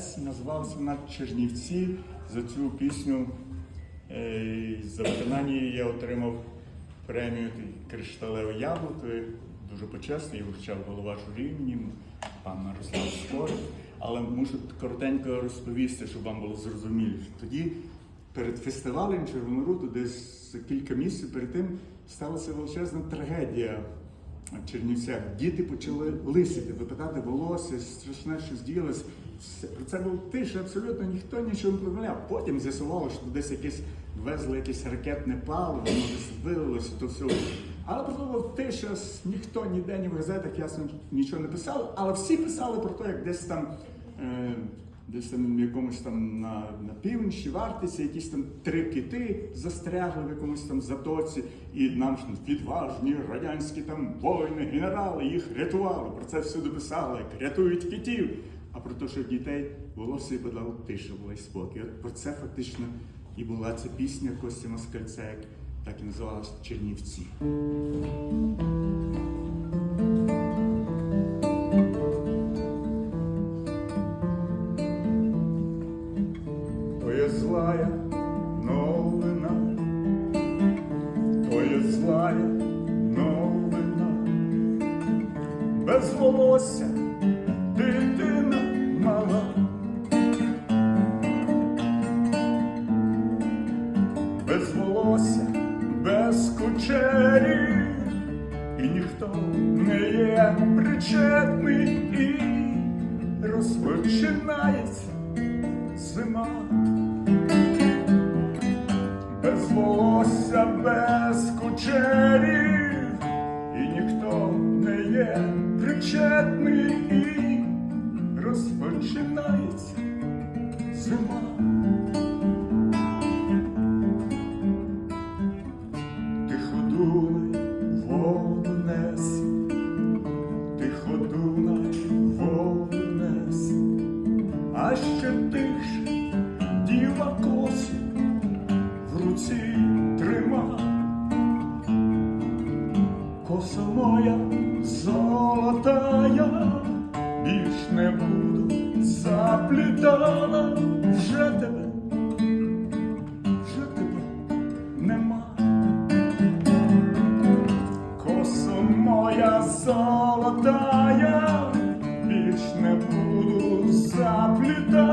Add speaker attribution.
Speaker 1: митець, називався вона Чернівці. За цю пісню е, за виконання я отримав премію Кришталеве яблуко. Дуже почесно, її вручав голова журі мені, пан Мирослав Скор. Але мушу коротенько розповісти, щоб вам було зрозуміліше. Тоді перед фестивалем Червоного Руту, десь кілька місяців перед тим сталася величезна трагедія в Чернівцях. Діти почали лисити, випадати волосся, страшне щось діялось. Про це був тиша, абсолютно ніхто нічого не повідомляв. Потім з'ясувало, що десь якесь везли якесь ракетне паливо, воно десь вилилося, то все. Але про був тиша, ніхто ніде, ні в газетах ясно нічого не писав, але всі писали про те, як десь там. Е, Десь там якомусь там на, на півночі, в якісь там три кити застрягли в якомусь там затоці, і нам ж відважні радянські там воїни, генерали їх рятували. Про це всюди писали, як рятують китів. А про те, що дітей волосся подало тиша була і. От про це фактично і була ця пісня Кості Москальця, як так і називалась Чернівці. То злая новина, то злая новина, без волосся дитина мала. Без волосся, без кучерів, і ніхто не є причетний, і розпочинається зима. Тихо Дунай воду тихо Дунай воду нес, а ще тихше діва косу в руці трима. Коса моя золотая, більш не буду заплітала вже тебе, вже тебе нема. Косо моя золотая, більш не буду заплітати.